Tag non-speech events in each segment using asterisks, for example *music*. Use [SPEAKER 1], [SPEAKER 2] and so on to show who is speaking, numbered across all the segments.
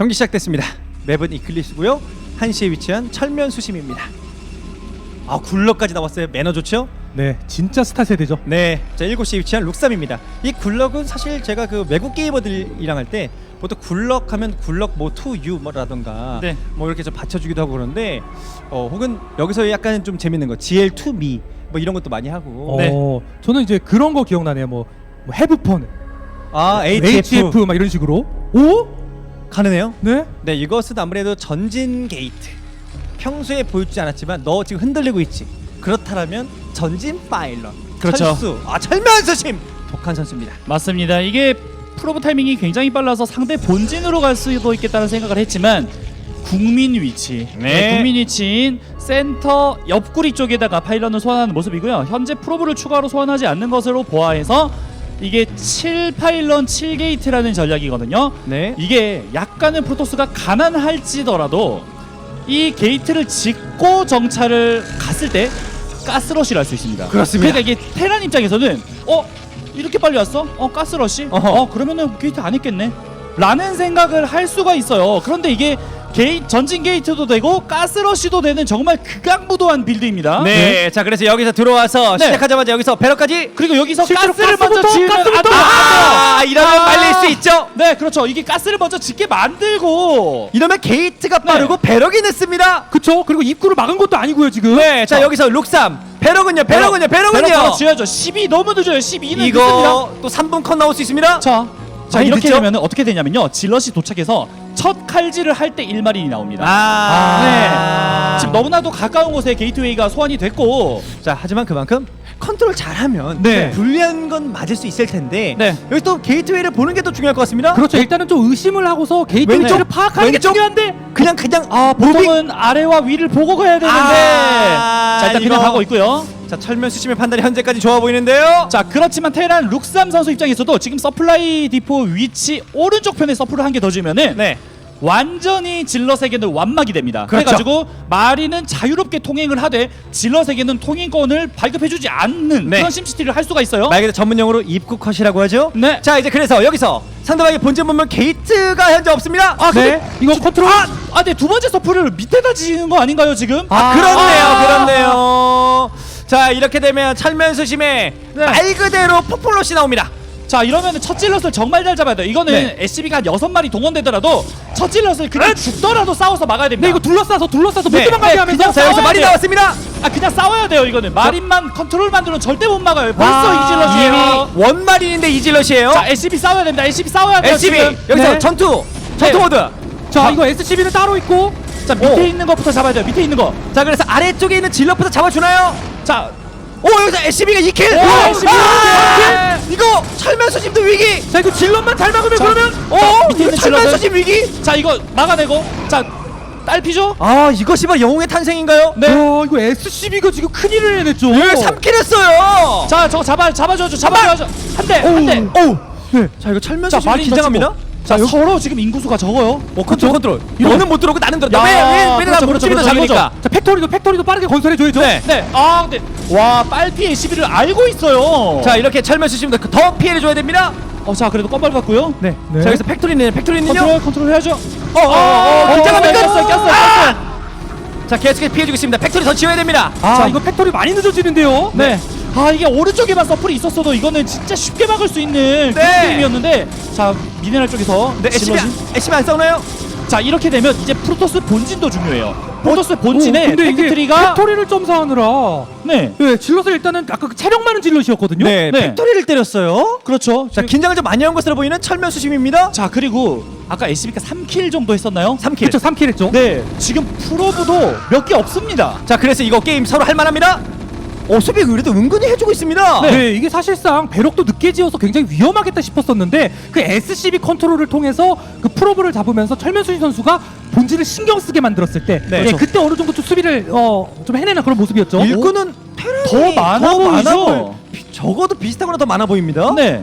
[SPEAKER 1] 경기 시작됐습니다. 맵은 이클립스고요. 한시에 위치한 철면 수심입니다. 아 굴럭까지 나왔어요. 매너 좋죠?
[SPEAKER 2] 네, 진짜 스타 세대죠.
[SPEAKER 1] 네, 자 7시에 위치한 룩삼입니다. 이 굴럭은 사실 제가 그 외국 게이머들이랑 할 때 보통 굴럭 하면 굴럭 뭐 투유 뭐라던가
[SPEAKER 3] 네.
[SPEAKER 1] 뭐 이렇게 좀 받쳐주기도 하고 그러는데 어 혹은 여기서 약간 좀 재밌는 거 GL 투미뭐 이런 것도 많이 하고
[SPEAKER 3] 네.
[SPEAKER 2] 어, 저는 이제 그런 거 기억나네요. 뭐, 뭐 헤브펀,
[SPEAKER 1] 아 HF,
[SPEAKER 2] HF 막 이런 식으로. 오?
[SPEAKER 1] 가능해요?
[SPEAKER 2] 네?
[SPEAKER 1] 네 이것은 아무래도 전진 게이트 평소에 보여주지 않았지만 너 지금 흔들리고 있지 그렇다면 전진 파일럿
[SPEAKER 3] 그렇죠.
[SPEAKER 1] 철수 아 철면 수심 독한 선수입니다
[SPEAKER 3] 맞습니다. 이게 프로브 타이밍이 굉장히 빨라서 상대 본진으로 갈 수도 있겠다는 생각을 했지만 국민 위치,
[SPEAKER 1] 네.
[SPEAKER 3] 국민 위치인 센터 옆구리 쪽에다가 파일런을 소환하는 모습이고요. 현재 프로브를 추가로 소환하지 않는 것으로 보아해서 이게 7 파일런 7 게이트라는 전략이거든요.
[SPEAKER 1] 네
[SPEAKER 3] 이게 약간은 프로토스가 가난할지더라도 이 게이트를 짓고 정찰을 갔을 때 가스러시를 할 수 있습니다.
[SPEAKER 1] 그렇습니다.
[SPEAKER 3] 그러니까 이게 테란 입장에서는 어 이렇게 빨리 왔어? 어 가스러시?
[SPEAKER 1] 어허.
[SPEAKER 3] 어 그러면은 게이트 안 했겠네. 라는 생각을 할 수가 있어요. 그런데 이게 게이 전진 게이트도 되고 가스러시도 되는 정말 극악무도한 빌드입니다.
[SPEAKER 1] 네, 자 그래서 여기서 들어와서
[SPEAKER 3] 네.
[SPEAKER 1] 시작하자마자 여기서 배럭까지
[SPEAKER 3] 그리고 여기서
[SPEAKER 2] 실제로
[SPEAKER 3] 가스를
[SPEAKER 2] 가스부터,
[SPEAKER 3] 먼저 지으면 안
[SPEAKER 2] 가스부터!
[SPEAKER 3] 돼요.
[SPEAKER 1] 아 이러면
[SPEAKER 3] 아.
[SPEAKER 1] 말릴 수 있죠
[SPEAKER 3] 네, 그렇죠. 이게 가스를 먼저 짓게 만들고
[SPEAKER 1] 이러면 게이트가 빠르고 배럭이 늦습니다
[SPEAKER 2] 그쵸? 그리고 입구를 막은 것도 아니고요, 지금.
[SPEAKER 1] 네, 자 여기서 룩삼 배럭은요 배럭은요
[SPEAKER 3] 배럭
[SPEAKER 1] 배럭은요
[SPEAKER 3] 바로 지어야죠. 12 너무 늦어요. 12는 늦습니다.
[SPEAKER 1] 이거 또 3분 컷 나올 수 있습니다
[SPEAKER 3] 자, 자 이렇게
[SPEAKER 1] 늦죠?
[SPEAKER 3] 되면 어떻게 되냐면요. 질럿이 도착해서 첫 칼질을 할 때 1마린이 나옵니다.
[SPEAKER 1] 아,
[SPEAKER 3] 네. 지금 너무나도 가까운 곳에 게이트웨이가 소환이 됐고
[SPEAKER 1] 자 하지만 그만큼 컨트롤 잘하면
[SPEAKER 2] 네.
[SPEAKER 1] 불리한 건 맞을 수 있을 텐데
[SPEAKER 3] 네.
[SPEAKER 1] 여기 또 게이트웨이를 보는 게더 중요할 것 같습니다
[SPEAKER 2] 그렇죠. 일단은 좀 의심을 하고서 게이트
[SPEAKER 1] 왼쪽,
[SPEAKER 2] 위치를 파악하는 게
[SPEAKER 1] 왼쪽.
[SPEAKER 2] 중요한데.
[SPEAKER 1] 그냥 그냥 아 무빙
[SPEAKER 3] 보통은 아래와 위를 보고 가야 되는데
[SPEAKER 1] 아,
[SPEAKER 3] 자 일단
[SPEAKER 1] 이거.
[SPEAKER 3] 그냥 가고 있고요.
[SPEAKER 1] 자 철면 수심의 판단이 현재까지 좋아 보이는데요
[SPEAKER 3] 자 그렇지만 테란 룩삼 선수 입장에서도 지금 서플라이 디포 위치 오른쪽 편에 서플을 한 개더 지으면은
[SPEAKER 1] 네
[SPEAKER 3] 완전히 질럿에게는 완막이 됩니다.
[SPEAKER 1] 그렇죠.
[SPEAKER 3] 그래가지고 마리는 자유롭게 통행을 하되 질럿에게는 통행권을 발급해주지 않는
[SPEAKER 1] 네.
[SPEAKER 3] 그런 심시티를 할 수가 있어요.
[SPEAKER 1] 말 그대로 전문용어로 입구 컷이라고 하죠
[SPEAKER 3] 네.
[SPEAKER 1] 자 이제 그래서 여기서 상대방의 본진 보면 게이트가 현재 없습니다
[SPEAKER 3] 아, 근데
[SPEAKER 2] 네. 이거 컨트롤.
[SPEAKER 3] 아, 아, 네, 두 번째 서플을 밑에다 지는 거 아닌가요 지금?
[SPEAKER 1] 아, 그렇네요,
[SPEAKER 3] 아.
[SPEAKER 1] 그렇네요. 자, 이렇게 되면 철면 수심에
[SPEAKER 3] 네.
[SPEAKER 1] 말 그대로 포폴롯이 나옵니다.
[SPEAKER 3] 자 이러면 첫 질럿을 정말 잘 잡아야 돼요. 이거는
[SPEAKER 1] 네.
[SPEAKER 3] SCB가 한 여섯 마리 동원되더라도 첫 질럿을 그냥 죽더라도 싸워서 막아야 됩니다.
[SPEAKER 2] 네, 이거 둘러싸서 둘러싸서 못
[SPEAKER 1] 네.
[SPEAKER 2] 도망가게
[SPEAKER 3] 네,
[SPEAKER 2] 하면서.
[SPEAKER 3] 그냥
[SPEAKER 1] 자, 여기서
[SPEAKER 3] 싸워야
[SPEAKER 1] 말이
[SPEAKER 3] 돼요.
[SPEAKER 1] 나왔습니다.
[SPEAKER 3] 아 그냥 싸워야 돼요 이거는 마린만 컨트롤만으로는 절대 못 막아요. 벌써
[SPEAKER 1] 와,
[SPEAKER 3] 이 질럿이에요.
[SPEAKER 1] 이미 원마린인데 이질럿이에요.
[SPEAKER 3] 자 SCB 싸워야 됩니다. SCB 싸워야 돼요.
[SPEAKER 1] SCB
[SPEAKER 3] 지금.
[SPEAKER 1] 여기서
[SPEAKER 2] 네.
[SPEAKER 1] 전투, 전투
[SPEAKER 3] 네.
[SPEAKER 1] 모드.
[SPEAKER 2] 자, 이거 SCB는 따로 있고.
[SPEAKER 3] 자 밑에 있는 것부터 잡아야 돼요. 밑에 있는 거.
[SPEAKER 1] 자, 그래서 아래쪽에 있는 질럿부터 잡아주나요?
[SPEAKER 3] 자
[SPEAKER 1] 오, 여기서 SCB가 2킬.
[SPEAKER 3] 오, SCB
[SPEAKER 1] 아, 이거 철면 수심도 위기.
[SPEAKER 2] 자, 이거 질럿만 잘 막으면
[SPEAKER 3] 자,
[SPEAKER 2] 그러면.
[SPEAKER 1] 오,
[SPEAKER 3] 자, 밑에
[SPEAKER 1] 이거
[SPEAKER 3] 있는
[SPEAKER 1] 철면
[SPEAKER 3] 질럿은?
[SPEAKER 1] 수심 위기.
[SPEAKER 3] 자 이거 막아내고 자 딸피죠?
[SPEAKER 1] 아, 이것이 바로 영웅의 탄생인가요?
[SPEAKER 3] 네.
[SPEAKER 2] 와, 이거 SCB가 지금 큰일을 해냈죠.
[SPEAKER 1] 예, 3킬 했어요.
[SPEAKER 3] 자 저거 잡아 잡아줘줘 잡아줘줘 한대 한대.
[SPEAKER 1] 오, 네. 자, 이거 철면
[SPEAKER 3] 자
[SPEAKER 1] 수심
[SPEAKER 3] 마린
[SPEAKER 1] 긴장합니다.
[SPEAKER 3] 던지고. 자 서로 지금 인구수가 적어요.
[SPEAKER 1] 어, 컨트롤, 컨트롤.
[SPEAKER 3] 이거-
[SPEAKER 1] 너는 못 들어오고 나는 들어.
[SPEAKER 3] 야,
[SPEAKER 1] 왜, 왜, 왜,
[SPEAKER 3] 그렇죠,
[SPEAKER 1] 나
[SPEAKER 3] 그렇죠,
[SPEAKER 1] 무릎집에서
[SPEAKER 3] 그렇죠,
[SPEAKER 1] 잡으니까.
[SPEAKER 2] 자, 팩토리도 팩토리도 빠르게 건설해 줘야죠.
[SPEAKER 1] 네.
[SPEAKER 3] 네. 아 근데 와 빨피의 시비를 알고 있어요.
[SPEAKER 1] 자, 이렇게 철면 수심도 더 피해를 줘야 됩니다.
[SPEAKER 3] 어자 그래도 껌발 받고요.
[SPEAKER 1] 네.
[SPEAKER 2] 네.
[SPEAKER 1] 자, 여기서 팩토리는 팩토리는요.
[SPEAKER 3] 컨트롤 컨트롤 해야죠.
[SPEAKER 1] 어, 어, 어,
[SPEAKER 3] 어,
[SPEAKER 1] 긴장합니까?
[SPEAKER 3] 꼈어요, 꼈어요,
[SPEAKER 1] 아! 자, 계속해서 피해주고 있습니다. 팩토리 더 지어야 됩니다.
[SPEAKER 2] 아, 자, 이거 팩토리 많이 늦어지는데요.
[SPEAKER 3] 네. 아 이게 오른쪽에만 서플이 있었어도 이거는 진짜 쉽게 막을 수 있는
[SPEAKER 1] 네.
[SPEAKER 3] 그런 게임이었는데 자 미네랄 쪽에서
[SPEAKER 1] 네, SCB,
[SPEAKER 3] 질럿이
[SPEAKER 1] 안- 싸우나요?
[SPEAKER 3] 자 이렇게 되면 이제 프로토스 본진도 중요해요. 프로토스 본진에
[SPEAKER 2] 오, 근데 이게
[SPEAKER 3] 팩트리가
[SPEAKER 2] 팩토리를 점사하느라.
[SPEAKER 3] 네
[SPEAKER 2] 네, 질럿을 일단은 아까 그 체력 많은 질럿이었거든요.
[SPEAKER 1] 네,
[SPEAKER 3] 네.
[SPEAKER 1] 팩토리를 때렸어요.
[SPEAKER 3] 그렇죠.
[SPEAKER 1] 자, 긴장을 좀 많이 한 것으로 보이는 철면 수심입니다.
[SPEAKER 3] 자 그리고 아까 SB가 3킬 정도 했었나요?
[SPEAKER 1] 3킬.
[SPEAKER 2] 그렇죠, 3킬 했죠.
[SPEAKER 3] 네 지금 프로브도 몇 개 없습니다.
[SPEAKER 1] 자, 그래서 이거 게임 서로 할 만합니다. 어, 수비 그래도 은근히 해주고 있습니다.
[SPEAKER 2] 네. 이게 사실상 배럭도 늦게 지어서 굉장히 위험하겠다 싶었었는데 그 SCB 컨트롤을 통해서 그 프로브를 잡으면서 철면수진 선수가 본질을 신경 쓰게 만들었을 때
[SPEAKER 1] 네.
[SPEAKER 2] 예,
[SPEAKER 1] 그렇죠.
[SPEAKER 2] 그때 어느 정도 좀 수비를 어, 좀 해내는 그런 모습이었죠.
[SPEAKER 1] 일꾼은 테란이
[SPEAKER 3] 더 많아 보이죠?
[SPEAKER 1] 보여. 비- 적어도 비슷하거나 더 많아 보입니다.
[SPEAKER 3] 네.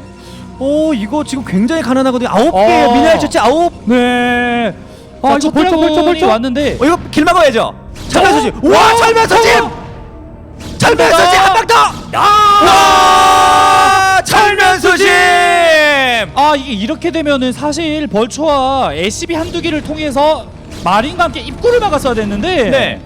[SPEAKER 1] 오, 이거 지금 굉장히 가난하거든요. 아홉
[SPEAKER 3] 어.
[SPEAKER 1] 미나일 처치 아홉.
[SPEAKER 2] 네. 아
[SPEAKER 3] 자,
[SPEAKER 2] 이거 벌쩍
[SPEAKER 3] 드래곤이
[SPEAKER 2] 벌쩍.
[SPEAKER 3] 왔는데
[SPEAKER 1] 어, 이거 길 막아야죠. 철면 수심.
[SPEAKER 3] 어?
[SPEAKER 1] 와,
[SPEAKER 3] 어?
[SPEAKER 1] 철면 수심.
[SPEAKER 3] 어?
[SPEAKER 1] 철면 수심 한방 더. 와, 철면 수심.
[SPEAKER 3] 아 이게 이렇게 되면은 사실 벌초와 SCB 한두 개를 통해서 마린과 함께 입구를 막았어야 됐는데
[SPEAKER 1] 네.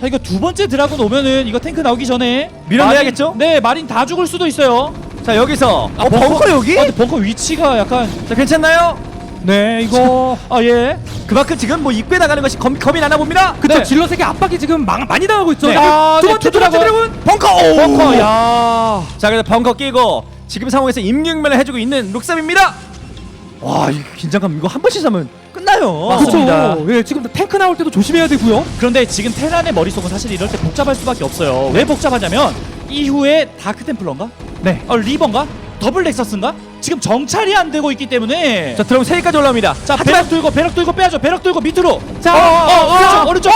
[SPEAKER 3] 자 이거 두 번째 드라군 오면은 이거 탱크 나오기 전에
[SPEAKER 1] 밀어내야겠죠?
[SPEAKER 3] 마린- 네 마린 다 죽을 수도 있어요
[SPEAKER 1] 자 여기서 어, 벙커 여기?
[SPEAKER 3] 아, 근데 벙커 위치가 약간
[SPEAKER 1] 자 괜찮나요?
[SPEAKER 2] 네 이거
[SPEAKER 3] 아 예
[SPEAKER 1] 그만큼 지금 뭐 입구에 나가는 것이 검, 겁이 나나 봅니다.
[SPEAKER 2] 그쵸
[SPEAKER 3] 네.
[SPEAKER 2] 질럿에게 압박이 지금 막, 많이 당하고 있죠.
[SPEAKER 1] 네.
[SPEAKER 2] 아,
[SPEAKER 3] 아,
[SPEAKER 2] 두
[SPEAKER 3] 네,
[SPEAKER 2] 번째 두두 번째
[SPEAKER 3] 드래곤.
[SPEAKER 2] 드래곤.
[SPEAKER 1] 벙커. 오!
[SPEAKER 3] 벙커 야
[SPEAKER 1] 자 그래서 벙커 끼고 지금 상황에서 임경면을 해주고 있는 룩삼입니다. 와 이 긴장감 이거 한 번씩 잡으면 끝나요.
[SPEAKER 3] 맞습니다.
[SPEAKER 2] 그렇죠. 예, 지금 탱크 나올 때도 조심해야 되고요.
[SPEAKER 3] 그런데 지금 테란의 머릿속은 사실 이럴 때 복잡할 수밖에 없어요 왜 복잡하냐면 이후에 다크템플러인가?
[SPEAKER 1] 네.
[SPEAKER 3] 어 리버인가? 더블 넥서스인가? 지금 정찰이 안 되고 있기 때문에
[SPEAKER 1] 자 드럼 3개까지 올라옵니다.
[SPEAKER 3] 자
[SPEAKER 1] 하지만
[SPEAKER 3] 배럭 들고 배럭 들고 빼야죠 배럭 들고 밑으로
[SPEAKER 2] 자,
[SPEAKER 3] 어, 어,
[SPEAKER 2] 자,
[SPEAKER 3] 오른쪽 오른쪽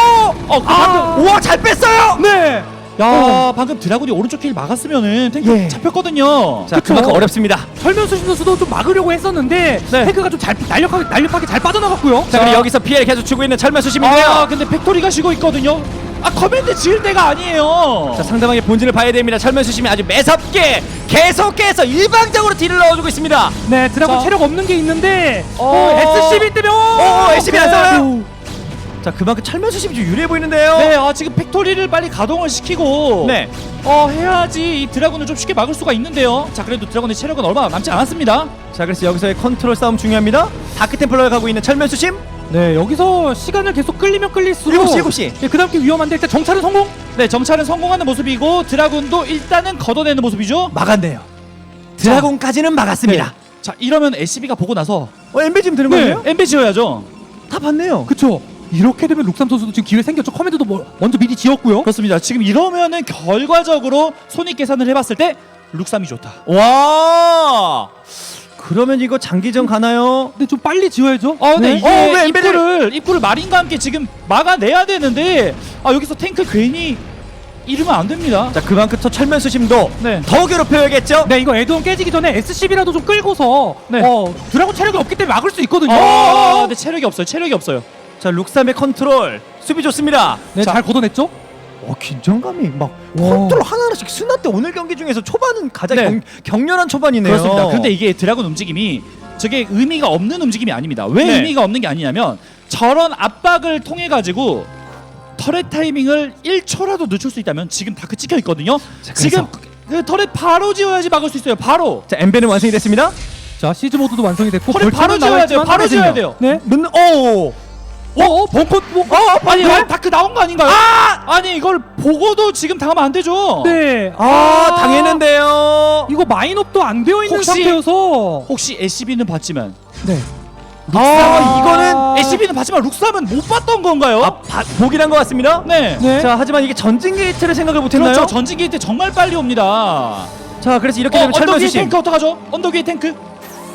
[SPEAKER 3] 어, 그
[SPEAKER 2] 아.
[SPEAKER 3] 방금
[SPEAKER 1] 우와 잘 뺐어요.
[SPEAKER 2] 네.
[SPEAKER 3] 야
[SPEAKER 2] 어.
[SPEAKER 3] 방금 드라군이 오른쪽 길 막았으면은 탱크
[SPEAKER 1] 예.
[SPEAKER 3] 잡혔거든요
[SPEAKER 1] 자
[SPEAKER 2] 그쵸.
[SPEAKER 1] 그만큼 어렵습니다.
[SPEAKER 2] 설면수 선수도 좀 막으려고 했었는데
[SPEAKER 3] 네.
[SPEAKER 2] 탱크가 좀 잘 날렵하게 날렵하게 잘 빠져나갔고요.
[SPEAKER 1] 자 그리고 여기서 피해를 계속 주고 있는 철면 수심인데요.
[SPEAKER 3] 아 근데 팩토리가 쉬고 있거든요 아 커맨드 지을 때가 아니에요
[SPEAKER 1] 자 상대방의 본질을 봐야 됩니다. 철면 수심이 아주 매섭게 계속해서 일방적으로 딜을 넣어주고 있습니다.
[SPEAKER 2] 네, 드라곤
[SPEAKER 3] 자.
[SPEAKER 2] 체력 없는 게 있는데
[SPEAKER 3] 어.
[SPEAKER 2] 어, SCB 때문에
[SPEAKER 1] 어, SCB 안 싸워요?
[SPEAKER 2] 오.
[SPEAKER 1] 자 그만큼 철면 수심이 좀 유리해 보이는데요.
[SPEAKER 3] 네, 아, 지금 팩토리를 빨리 가동을 시키고
[SPEAKER 1] 네.
[SPEAKER 3] 어 해야지 이 드라군을 좀 쉽게 막을 수가 있는데요. 자, 그래도 드라군의 체력은 얼마 남지 않았습니다.
[SPEAKER 1] 자 그래서 여기서의 컨트롤 싸움 중요합니다. 다크 템플러에 가고 있는 철면 수심.
[SPEAKER 2] 네, 여기서 시간을 계속 끌리면 끌릴수록
[SPEAKER 1] 일곱 시, 일곱 시.
[SPEAKER 2] 예, 그 다음 게 위험한데 일단 정찰은 성공.
[SPEAKER 3] 네, 정찰은 성공하는 모습이고 드라군도 일단은 걷어내는 모습이죠.
[SPEAKER 1] 막았네요. 드라곤까지는 막았습니다.
[SPEAKER 3] 자, 이러면 SCB가 보고 나서
[SPEAKER 1] 어 엠베 지금 되는
[SPEAKER 2] 네.
[SPEAKER 1] 거예요?
[SPEAKER 3] 엠베 지어야죠.
[SPEAKER 1] 다 봤네요.
[SPEAKER 2] 그쵸. 이렇게 되면 룩삼 선수도 지금 기회 생겼죠. 커맨드도 뭐, 먼저 미리 지었고요.
[SPEAKER 3] 그렇습니다. 지금 이러면은 결과적으로 손익 계산을 해봤을 때 룩삼이 좋다.
[SPEAKER 1] 와. 그러면 이거 장기전 가나요?
[SPEAKER 2] 근데 좀 빨리 지어야죠.
[SPEAKER 3] 아, 근데
[SPEAKER 2] 네.
[SPEAKER 3] 이게
[SPEAKER 1] 어, 왜 엠베를-
[SPEAKER 3] 입구를 입구를 마린과 함께 지금 막아내야 되는데 아 여기서 탱크 괜히 이러면 안 됩니다.
[SPEAKER 1] 자 그만큼 더 철면 수심도
[SPEAKER 3] 네.
[SPEAKER 1] 더 괴롭혀야겠죠?
[SPEAKER 2] 네, 이거 에드원 깨지기 전에 SCB라도 좀 끌고서
[SPEAKER 3] 네.
[SPEAKER 2] 어, 드라곤 체력이 없기 때문에 막을 수 있거든요.
[SPEAKER 3] 아, 근데 체력이 없어요. 체력이 없어요.
[SPEAKER 1] 자 룩삼의 컨트롤 수비 좋습니다.
[SPEAKER 2] 네,
[SPEAKER 3] 자.
[SPEAKER 2] 잘 걷어냈죠?
[SPEAKER 1] 어 긴장감이 막
[SPEAKER 2] 와.
[SPEAKER 1] 컨트롤 하나하나씩 순나 때 오늘 경기 중에서 초반은 가장
[SPEAKER 3] 네.
[SPEAKER 1] 경, 격렬한 초반이네요.
[SPEAKER 3] 그렇습니다. 근데 이게 드라군 움직임이 저게 의미가 없는 움직임이 아닙니다. 왜
[SPEAKER 1] 네.
[SPEAKER 3] 의미가 없는 게 아니냐면 저런 압박을 통해 가지고 터렛 타이밍을 1초라도 늦출 수 있다면 지금 다크 찍혀 있거든요.
[SPEAKER 1] 자,
[SPEAKER 3] 지금
[SPEAKER 1] 그래서-
[SPEAKER 3] 그 터렛 바로 지어야지 막을 수 있어요. 바로.
[SPEAKER 1] 자 엠베는 완성이 됐습니다.
[SPEAKER 2] 자, 시즈 모드도 완성이 됐고
[SPEAKER 3] 터렛 바로 지어야 돼요. 바로 지어야 돼요.
[SPEAKER 2] 네.
[SPEAKER 1] 문 오.
[SPEAKER 2] 어, 어, 벙커 뭐
[SPEAKER 3] 어, 아니 아, 다크 나온 거 아닌가요? 아! 니 이걸 보고도 지금 당하면 안 되죠.
[SPEAKER 2] 네.
[SPEAKER 1] 아, 당했는데요.
[SPEAKER 2] 이거 마인업도 안 되어 있는
[SPEAKER 3] 혹시-
[SPEAKER 2] 상태여서
[SPEAKER 3] 혹시 SCB는 봤지만
[SPEAKER 2] 네.
[SPEAKER 1] 아 이거는
[SPEAKER 3] SCB는 봤지만 룩삼은 못 봤던 건가요?
[SPEAKER 1] 아 바, 보기란 것 같습니다.
[SPEAKER 3] 네.
[SPEAKER 2] 네.
[SPEAKER 1] 자 하지만 이게 전진 게이트를 생각을 못 했나요?
[SPEAKER 3] 그렇죠. 전진 게이트 정말 빨리 옵니다.
[SPEAKER 1] 자 그래서 이렇게
[SPEAKER 3] 어,
[SPEAKER 1] 되면 철면
[SPEAKER 3] 언덕 위에
[SPEAKER 1] 수심.
[SPEAKER 3] 탱크 어떡하죠? 언덕 위에 탱크.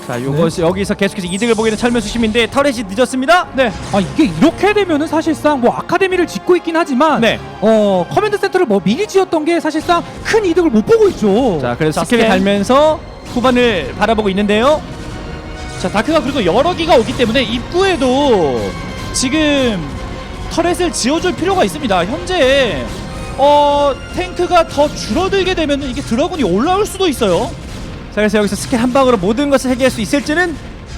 [SPEAKER 1] 자 요것이 여기서 계속해서 이득을 보이는 철면 수 심인데 터렛이 늦었습니다.
[SPEAKER 3] 네.
[SPEAKER 2] 아 이게 이렇게 되면은 사실상 뭐 아카데미를 짓고 있긴 하지만
[SPEAKER 1] 네.
[SPEAKER 2] 어 커맨드 센터를 뭐 미리 지었던 게 사실상 큰 이득을 못 보고 있죠.
[SPEAKER 1] 자 그래서
[SPEAKER 3] 자,
[SPEAKER 1] 스킬을
[SPEAKER 3] 스캔.
[SPEAKER 1] 달면서 후반을 바라보고 있는데요.
[SPEAKER 3] 자 다크가 그리고 여러 기가 오기 때문에 입구에도 지금 터렛을 지어줄 필요가 있습니다. 현재 어 탱크가 더 줄어들게 되면 이게 드라군이 올라올 수도 있어요.
[SPEAKER 1] 자 그래서 여기서 스킬 한 방으로 모든 것을 해결할 수 있을지는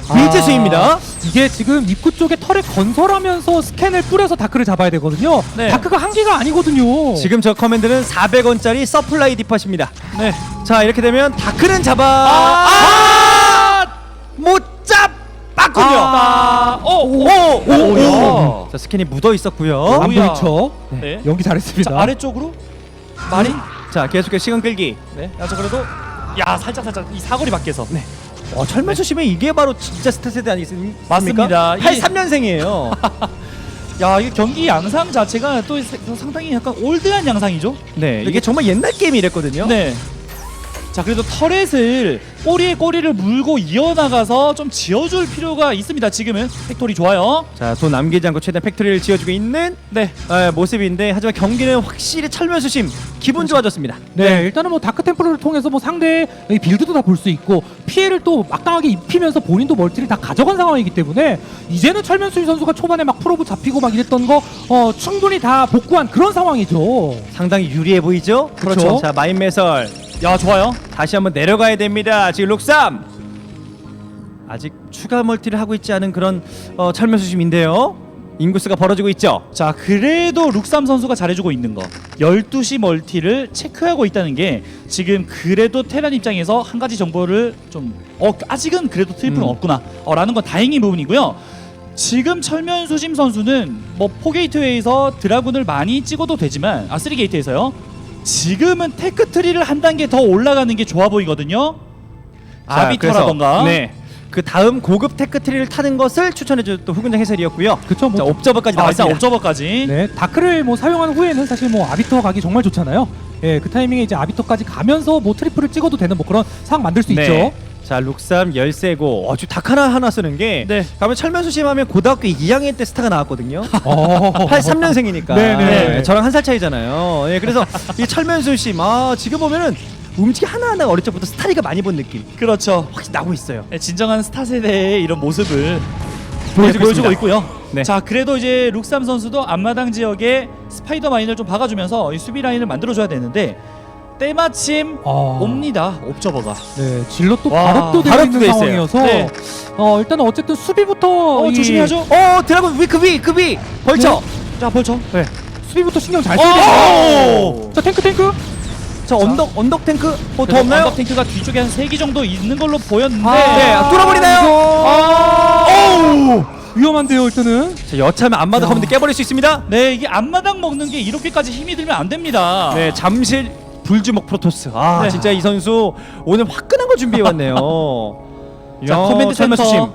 [SPEAKER 2] 아,
[SPEAKER 1] 미지수입니다.
[SPEAKER 2] 이게 지금 입구 쪽에 털에 건설하면서 스캔을 뿌려서 다크를 잡아야 되거든요.
[SPEAKER 3] 네.
[SPEAKER 2] 다크가 한 개가 아니거든요.
[SPEAKER 1] 지금 저 커맨드는 400원짜리 서플라이 디팟입니다.
[SPEAKER 3] 네.
[SPEAKER 1] 자 이렇게 되면 다크는 잡아
[SPEAKER 3] 아!
[SPEAKER 1] 못 잡았군요.
[SPEAKER 3] 아! 어, 오,
[SPEAKER 1] 오, 오. 자 스캔이 묻어 있었고요.
[SPEAKER 3] 오,
[SPEAKER 2] 안
[SPEAKER 3] 오야.
[SPEAKER 2] 보이죠? 네.
[SPEAKER 3] 네.
[SPEAKER 2] 연기 잘했습니다.
[SPEAKER 3] 자 아래쪽으로 마린.
[SPEAKER 1] 자 계속해서 시간 끌기.
[SPEAKER 3] 네. 야저 그래도 야 살짝 살짝 이 사거리 밖에서. 네.
[SPEAKER 1] 어, 철면 수심에 이게 바로 진짜 스타 세대 아니겠습니까?
[SPEAKER 3] 맞습니다. 이-
[SPEAKER 1] 83년생이에요. *laughs*
[SPEAKER 3] 야 이게 경기 양상 자체가 또 세- 상당히 약간 올드한 양상이죠.
[SPEAKER 1] 네, 이게 정말 옛날 게임이 이랬거든요.
[SPEAKER 3] 네. 자 그래도 터렛을 꼬리에 꼬리를 물고 이어나가서 좀 지어줄 필요가 있습니다. 지금은 팩토리 좋아요.
[SPEAKER 1] 자, 돈 남기지 않고 최대한 팩토리를 지어주고 있는
[SPEAKER 3] 네.
[SPEAKER 1] 어, 모습인데 하지만 경기는 확실히 철면 수심 기분 좋아졌습니다.
[SPEAKER 2] 네, 일단은 뭐 다크 템플러를 통해서 뭐 상대의 이 빌드도 다 볼 수 있고 피해를 또 막당하게 입히면서 본인도 멀티를 다 가져간 상황이기 때문에 이제는 철면수희 선수가 초반에 막 프로브 잡히고 막 이랬던 거 어, 충분히 다 복구한 그런 상황이죠.
[SPEAKER 1] 상당히 유리해 보이죠?
[SPEAKER 2] 그렇죠.
[SPEAKER 1] 자, 마인 매설
[SPEAKER 3] 야 좋아요.
[SPEAKER 1] 다시 한번 내려가야 됩니다. 지금 룩삼. 아직 추가 멀티를 하고 있지 않은 그런 어, 철면 수심인데요. 인구수가 벌어지고 있죠.
[SPEAKER 3] 자 그래도 룩삼 선수가 잘해주고 있는 거 12시 멀티를 체크하고 있다는 게 지금 그래도 테란 입장에서 한 가지 정보를 좀 어, 아직은 그래도 트리플은
[SPEAKER 1] 음.
[SPEAKER 3] 없구나 어, 라는 건 다행인 부분이고요 지금 철면 수심 선수는 뭐 포게이트웨이에서 드라군을 많이 찍어도 되지만 아 3게이트에서요 지금은 테크트리를 한 단계 더 올라가는 게 좋아 보이거든요
[SPEAKER 1] 자,
[SPEAKER 3] 아비터라던가
[SPEAKER 1] 그래서, 네. 그 다음 고급 테크트리를 타는 것을 추천해줬던 후군장 해설이었고요.
[SPEAKER 2] 그쵸 뭐
[SPEAKER 1] 자, 옵저버까지
[SPEAKER 3] 아, 일단
[SPEAKER 1] 있습니다.
[SPEAKER 3] 옵저버까지
[SPEAKER 2] 네, 다크를 뭐 사용한 후에는 사실 뭐 아비터 가기 정말 좋잖아요. 예, 그 타이밍에 이제 아비터까지 가면서 뭐 트리플을 찍어도 되는 뭐 그런 상황 만들 수
[SPEAKER 1] 네.
[SPEAKER 2] 있죠.
[SPEAKER 1] 자, 룩삼 열세고 어, 지금 닭 하나 하나 쓰는 게
[SPEAKER 3] 네.
[SPEAKER 1] 가면 철면 수심하면 고등학교 2학년 때 스타가 나왔거든요.
[SPEAKER 2] 어.
[SPEAKER 1] 83년생이니까.
[SPEAKER 2] 네네.
[SPEAKER 1] 저랑 한 살 차이잖아요. 예, 그래서 이 철면 수심 아, 지금 보면은 움직이 하나하나 어릴 적부터 스타리가 많이 본 느낌
[SPEAKER 3] 그렇죠
[SPEAKER 1] 확실히 나고 있어요.
[SPEAKER 3] 네, 진정한 스타 세대의 이런 모습을
[SPEAKER 1] 보여주고
[SPEAKER 3] 보여주고,
[SPEAKER 1] 있습니다.
[SPEAKER 3] 있고요.
[SPEAKER 1] 네.
[SPEAKER 3] 자, 그래도 이제 룩삼 선수도 앞마당 지역에 스파이더 마인을 좀 박아주면서 이 수비 라인을 만들어줘야 되는데 때마침
[SPEAKER 2] 어.
[SPEAKER 3] 옵니다. 옵저버가.
[SPEAKER 2] 네, 질럿 또
[SPEAKER 3] 와,
[SPEAKER 2] 되어 있는
[SPEAKER 1] 돼 있어요.
[SPEAKER 2] 상황이어서
[SPEAKER 3] 네.
[SPEAKER 2] 어 일단은 어쨌든 수비부터
[SPEAKER 3] 어,
[SPEAKER 2] 이-
[SPEAKER 3] 조심해야죠.
[SPEAKER 1] 어, 드라군 위크 위, 그 위. 벌쳐.
[SPEAKER 3] 자, 벌쳐.
[SPEAKER 2] 네, 수비부터 신경 잘
[SPEAKER 1] 오!
[SPEAKER 2] 써야 돼요. 자 탱크 탱크.
[SPEAKER 1] 자, 언덕 언덕 탱크 뭐더 없나요?
[SPEAKER 3] 언덕 탱크가 뒤쪽에 한 3기 정도 있는 걸로 보였는데
[SPEAKER 1] 네, 아, 뚫어버리나요?
[SPEAKER 2] 이거-
[SPEAKER 1] 오!
[SPEAKER 2] 위험한데요 일단은.
[SPEAKER 1] 자, 여차하면 앞마당
[SPEAKER 2] 야.
[SPEAKER 1] 커맨드 깨버릴 수 있습니다.
[SPEAKER 3] 네, 이게 앞마당 먹는 게 이렇게까지 힘이 들면 안 됩니다.
[SPEAKER 1] 네, 잠실 불주먹 프로토스. 아,
[SPEAKER 3] 네.
[SPEAKER 1] 진짜 이 선수 오늘 화끈한 거 준비해 왔네요.
[SPEAKER 3] 자, 커맨드
[SPEAKER 1] 설마
[SPEAKER 3] 센터.
[SPEAKER 1] 수심.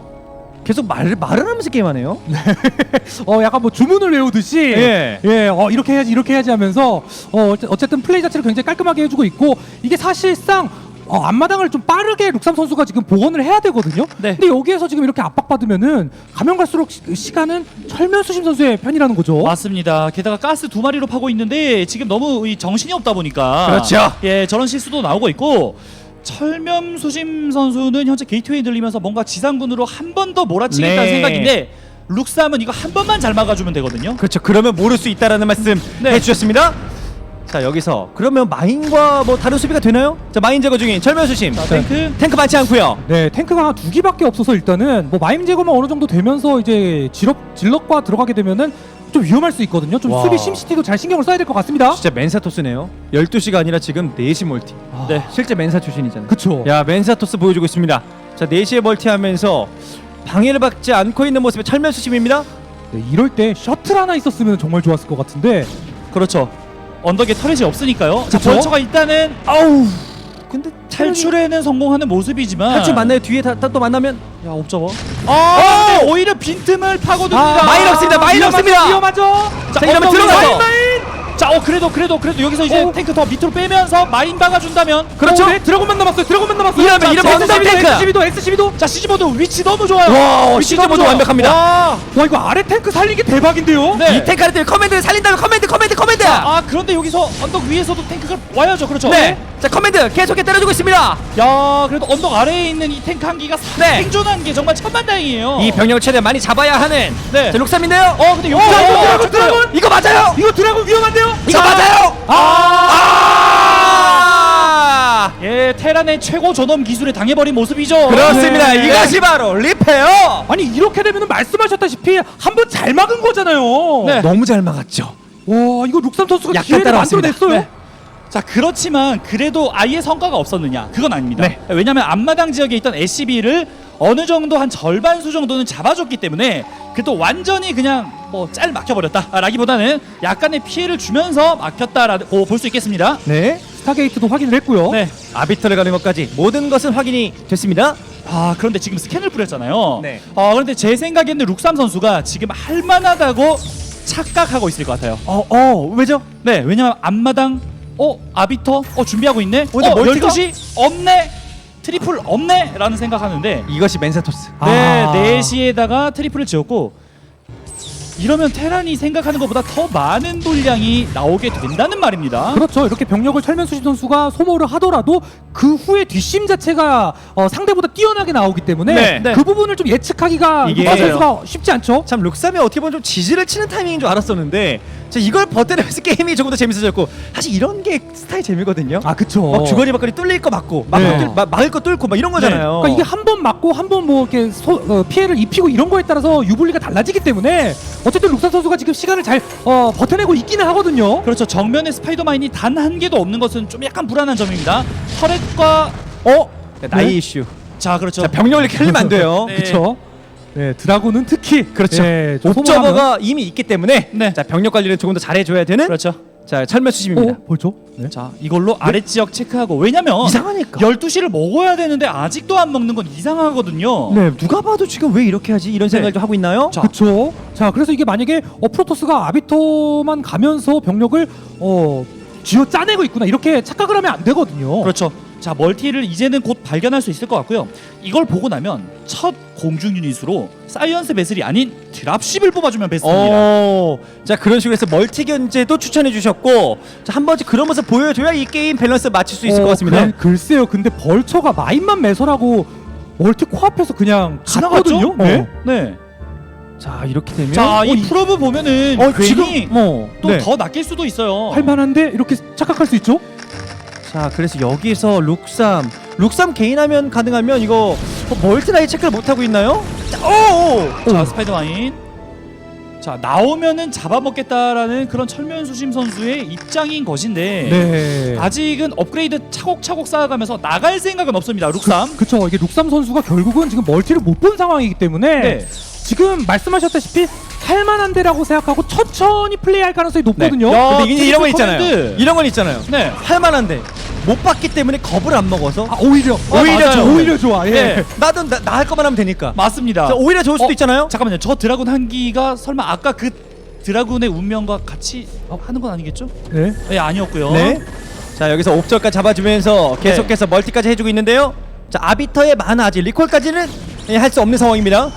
[SPEAKER 1] 계속 말을 말을 하면서 게임하네요. *laughs*
[SPEAKER 2] 어 약간 뭐 주문을 외우듯이
[SPEAKER 1] 예.
[SPEAKER 2] 예, 어 이렇게 해야지 이렇게 해야지 하면서 어 어째- 어쨌든 플레이 자체를 굉장히 깔끔하게 해주고 있고 이게 사실상 어, 앞마당을 좀 빠르게 룩삼 선수가 지금 복원을 해야 되거든요.
[SPEAKER 3] 네.
[SPEAKER 2] 근데 여기에서 지금 이렇게 압박받으면은 가면 갈수록 시, 시간은 철면 수심 선수의 편이라는 거죠.
[SPEAKER 3] 맞습니다. 게다가 가스 두 마리로 파고 있는데 지금 너무 이 정신이 없다 보니까
[SPEAKER 1] 그렇죠.
[SPEAKER 3] 예 저런 실수도 나오고 있고 철면 수심 선수는 현재 게이트웨이 들리면서 뭔가 지상군으로 한 번 더 몰아치겠다는
[SPEAKER 1] 네.
[SPEAKER 3] 생각인데 룩삼은 이거 한 번만 잘 막아주면 되거든요.
[SPEAKER 1] 그렇죠. 그러면 모를 수 있다라는 말씀
[SPEAKER 3] 네.
[SPEAKER 1] 해주셨습니다. 자 여기서 그러면 마인과 뭐 다른 수비가 되나요? 자 마인 제거 중인 철면 수심.
[SPEAKER 3] 자, 탱크
[SPEAKER 1] 탱크 많지 않고요.
[SPEAKER 2] 네, 탱크가 두 기밖에 없어서 일단은 뭐 마임 제거만 어느 정도 되면서 이제 질럿 질럿과 들어가게 되면은 좀 위험할 수 있거든요. 좀
[SPEAKER 1] 와.
[SPEAKER 2] 수비 심시티도 잘 신경을 써야 될 것 같습니다.
[SPEAKER 1] 진짜 맨사토스네요. 12시가 아니라 지금 4시 멀티.
[SPEAKER 3] 네.
[SPEAKER 1] 실제 맨사 출신이잖아요.
[SPEAKER 2] 그쵸.
[SPEAKER 1] 야 맨사토스 보여주고 있습니다. 자 4시에 멀티하면서 방해를 받지 않고 있는 모습의 철면 수심입니다.
[SPEAKER 2] 네, 이럴 때 셔틀 하나 있었으면 정말 좋았을 것 같은데
[SPEAKER 3] 그렇죠. 언덕에 터렛이 없으니까요. 자,
[SPEAKER 2] 그쵸?
[SPEAKER 3] 벌처가 일단은
[SPEAKER 1] 아우. 근데
[SPEAKER 3] 탈출에는 성공하는 모습이지만
[SPEAKER 1] 탈출 만나요. 뒤에 다, 다또 만나면
[SPEAKER 3] 야 옵저버. 아, 근데 오히려 빈틈을 파고듭니다.
[SPEAKER 2] 아,
[SPEAKER 1] 마인 없습니다. 마인 없습니다.
[SPEAKER 2] 위험하죠.
[SPEAKER 1] 자, 이러면
[SPEAKER 3] 언덕
[SPEAKER 1] 들어가서.
[SPEAKER 3] 마인, 마인! 자, 어 그래도 그래도 그래도 여기서 이제
[SPEAKER 2] 어?
[SPEAKER 3] 탱크 더 밑으로 빼면서 마인 박아준다면
[SPEAKER 1] 그렇죠.
[SPEAKER 2] 어, 네, 드래곤만 남았어요. 드래곤만 남았어요.
[SPEAKER 1] 이러면
[SPEAKER 2] 자,
[SPEAKER 1] 이러면 언더 탱크.
[SPEAKER 2] S12도 S12도.
[SPEAKER 3] 자 시즈모드 위치 너무 좋아요.
[SPEAKER 1] 와,
[SPEAKER 3] 위치
[SPEAKER 1] 시즈모드
[SPEAKER 3] 너무 좋아요.
[SPEAKER 1] 완벽합니다.
[SPEAKER 3] 와.
[SPEAKER 2] 와 이거 아래 탱크 살린 게 대박인데요.
[SPEAKER 3] 네.
[SPEAKER 1] 이 탱크 아래 커맨드 살린다면 커맨드 커맨드 커맨드.
[SPEAKER 3] 아 그런데 여기서 언덕 위에서도 탱크가 와야죠. 그렇죠.
[SPEAKER 1] 네. 자 커맨드 계속해 때려주고 있습니다.
[SPEAKER 3] 야 그래도 언덕 아래에 있는 이 탱크 한 기가
[SPEAKER 1] 네.
[SPEAKER 3] 생존한 게 정말 천만다행이에요.
[SPEAKER 1] 이 병력을 최대한 많이 잡아야 하는
[SPEAKER 3] 네.
[SPEAKER 1] 자, 룩삼인데요.
[SPEAKER 3] 어 근데 여기
[SPEAKER 1] 어,
[SPEAKER 3] 드라군,
[SPEAKER 1] 어,
[SPEAKER 3] 드라군!
[SPEAKER 1] 이거 맞아요.
[SPEAKER 2] 이거 드래곤 위험한데요.
[SPEAKER 1] 이거
[SPEAKER 3] 자.
[SPEAKER 1] 맞아요. 아!
[SPEAKER 3] 예 테란의 최고 전원 기술에 당해버린 모습이죠.
[SPEAKER 1] 그렇습니다.
[SPEAKER 2] 네.
[SPEAKER 1] 이것이 바로 리페어.
[SPEAKER 2] 아니 이렇게 되면 말씀하셨다시피 한 번 잘 막은 거잖아요.
[SPEAKER 3] 네.
[SPEAKER 1] 너무 잘 막았죠.
[SPEAKER 2] 와 이거 룩삼 선수가
[SPEAKER 1] 약간
[SPEAKER 2] 기회를
[SPEAKER 1] 따라왔습니다.
[SPEAKER 2] 만들어냈어요.
[SPEAKER 3] 네. 자 그렇지만 그래도 아예 성과가 없었느냐 그건 아닙니다
[SPEAKER 1] 네.
[SPEAKER 3] 왜냐하면 앞마당 지역에 있던 SCB를 어느 정도 한 절반 수 정도는 잡아줬기 때문에 그래도 완전히 그냥 뭐 짤 막혀버렸다라기보다는 약간의 피해를 주면서 막혔다라고 볼 수 있겠습니다
[SPEAKER 1] 네.
[SPEAKER 2] 스타게이트도 확인을 했고요.
[SPEAKER 3] 네.
[SPEAKER 1] 아비터를 가는 것까지 모든 것은 확인이 됐습니다.
[SPEAKER 3] 아 그런데 지금 스캔을 뿌렸잖아요
[SPEAKER 1] 네.
[SPEAKER 3] 어, 그런데 제 생각에는 룩삼 선수가 지금 할만하다고 착각하고 있을 것 같아요
[SPEAKER 1] 어, 어, 왜죠?
[SPEAKER 3] 네 왜냐면 앞마당 어 아비터 어 준비하고 있네
[SPEAKER 1] 근데
[SPEAKER 3] 어
[SPEAKER 1] 멀티가-
[SPEAKER 3] 12시 없네 트리플 없네 라는 생각하는데
[SPEAKER 1] 이것이 맨사토스.
[SPEAKER 3] 네,
[SPEAKER 2] 아.
[SPEAKER 3] 4시에다가 트리플을 지었고 이러면 테란이 생각하는 것보다 더 많은 분량이 나오게 된다는 말입니다.
[SPEAKER 2] 그렇죠. 이렇게 병력을 철면수지 선수가 소모를 하더라도 그 후에 뒷심 자체가 어, 상대보다 뛰어나게 나오기 때문에
[SPEAKER 1] 네.
[SPEAKER 3] 네.
[SPEAKER 2] 그 부분을 좀 예측하기가
[SPEAKER 1] 이게-
[SPEAKER 2] 룩삼 선수가 쉽지 않죠.
[SPEAKER 1] 참 룩삼이 어떻게 보면 좀 지지를 치는 타이밍인 줄 알았었는데 자 이걸 버텨내면서 *laughs* 게임이 조금 더 재밌어졌고 사실 이런 게 스타일 재미거든요.
[SPEAKER 2] 아 그쵸.
[SPEAKER 1] 막 주거리 막거리 뚫릴 거 맞고 막을
[SPEAKER 2] 네.
[SPEAKER 1] 거 뚫, 막, 막을 거 뚫고 막 이런 거잖아요.
[SPEAKER 2] 그러니까 이게 한 번 맞고 한 번 뭐 이렇게 소- 어, 피해를 입히고 이런 거에 따라서 유불리가 달라지기 때문에 어쨌든 룩산 선수가 지금 시간을 잘 어, 버텨내고 있기는 하거든요.
[SPEAKER 3] 그렇죠. 정면에 스파이더마인이 단 한 개도 없는 것은 좀 약간 불안한 점입니다. 터렛과
[SPEAKER 1] 어 나이
[SPEAKER 2] 네?
[SPEAKER 1] 이슈.
[SPEAKER 3] 자 그렇죠.
[SPEAKER 1] 자 병력을 *laughs* 이렇게 흘리면 안 돼요.
[SPEAKER 3] 네.
[SPEAKER 2] 그렇죠. 네, 드라군은 특히
[SPEAKER 1] 그렇죠.
[SPEAKER 2] 네, 좀 소모하면-
[SPEAKER 1] 옵저버가 이미 있기 때문에
[SPEAKER 3] 네.
[SPEAKER 1] 자 병력 관리를 조금 더 잘해줘야 되는
[SPEAKER 3] 그렇죠.
[SPEAKER 1] 자 철면 수심입니다.
[SPEAKER 2] 어, 벌써? 네.
[SPEAKER 3] 자 이걸로 아래 지역 체크하고 왜냐면
[SPEAKER 1] 이상하니까.
[SPEAKER 3] 12시를 먹어야 되는데 아직도 안 먹는 건 이상하거든요.
[SPEAKER 1] 네 누가 봐도 지금 왜 이렇게 하지 이런 생각을
[SPEAKER 3] 네.
[SPEAKER 1] 좀 하고 있나요?
[SPEAKER 3] 자,
[SPEAKER 2] 그렇죠. 자, 그래서 이게 만약에 어, 프로토스가 아비토만 가면서 병력을 어, 쥐어 짜내고 있구나 이렇게 착각을 하면 안 되거든요.
[SPEAKER 3] 그렇죠. 자 멀티를 이제는 곧 발견할 수 있을 것 같고요. 이걸 보고 나면 첫 공중 유닛으로 사이언스 베슬이 아닌 드랍십을 뽑아주면 베스트입니다.
[SPEAKER 1] 어, 자 그런 식으로 해서 멀티 견제도 추천해 주셨고 자, 한 번씩 모습 보여줘야 이 게임 밸런스 맞출 수 있을
[SPEAKER 2] 어,
[SPEAKER 1] 것 같습니다.
[SPEAKER 2] 글, 글쎄요. 근데 벌처가 마인만 매설하고 멀티 코앞에서 그냥
[SPEAKER 3] 지나갔죠?
[SPEAKER 2] 갔거든요. 네.
[SPEAKER 3] 어. 네.
[SPEAKER 1] 자 이렇게 되면
[SPEAKER 3] 자, 이
[SPEAKER 1] 어,
[SPEAKER 3] 프로브 보면은
[SPEAKER 1] 어,
[SPEAKER 3] 괜히
[SPEAKER 1] 지금
[SPEAKER 3] 뭐또
[SPEAKER 1] 네.
[SPEAKER 3] 더 낚일 수도 있어요.
[SPEAKER 2] 할만한데 이렇게 착각할 수 있죠?
[SPEAKER 1] 자 그래서 여기서 룩삼 룩삼 개인하면 가능하면 이거 어, 멀티라이 체크를 못 하고 있나요? 자, 오, 오.
[SPEAKER 3] 자, 스파이더마인. 자, 나오면은 잡아먹겠다라는 그런 철면 수심 선수의 입장인 것인데
[SPEAKER 2] 네.
[SPEAKER 3] 아직은 업그레이드 차곡차곡 쌓아가면서 나갈 생각은 없습니다. 룩삼.
[SPEAKER 2] 그쵸 이게 룩삼 선수가 결국은 지금 멀티를 못 본 상황이기 때문에
[SPEAKER 3] 네.
[SPEAKER 2] 지금 말씀하셨다시피 할만한데라고 생각하고 천천히 플레이할 가능성이 높거든요.
[SPEAKER 3] 야,
[SPEAKER 1] 근데 이게 이런 건 있잖아요.
[SPEAKER 3] 커맨드.
[SPEAKER 1] 이런 건 있잖아요.
[SPEAKER 3] 네.
[SPEAKER 1] 할만한데 못 받기 때문에 겁을 안 먹어서
[SPEAKER 2] 아, 오히려
[SPEAKER 3] 오히려
[SPEAKER 2] 맞아요.
[SPEAKER 3] 좋은.
[SPEAKER 2] 오히려 좋아. 예.
[SPEAKER 3] 네.
[SPEAKER 1] 나도 나할 거만 하면 되니까.
[SPEAKER 3] 맞습니다.
[SPEAKER 1] 자, 오히려 좋을 수도
[SPEAKER 3] 어,
[SPEAKER 1] 있잖아요.
[SPEAKER 3] 잠깐만요. 저 드라군 한기가 설마 아까 그 드라군의 운명과 같이 하는 건 아니겠죠?
[SPEAKER 2] 네.
[SPEAKER 3] 네, 아니었고요.
[SPEAKER 1] 네. 자 여기서 옵절까지 잡아주면서 계속해서 멀티까지 해주고 있는데요. 자 아비터의 만화 아직 리콜까지는 예, 할수 없는 상황입니다.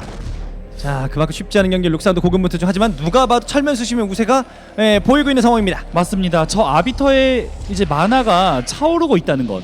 [SPEAKER 1] 자 그만큼 쉽지 않은 경기 룩사도 고군분투중 하지만 누가 봐도 철면 수심의 우세가 예, 보이고 있는 상황입니다.
[SPEAKER 3] 맞습니다. 저 아비터의 이제 만화가 차오르고 있다는 것.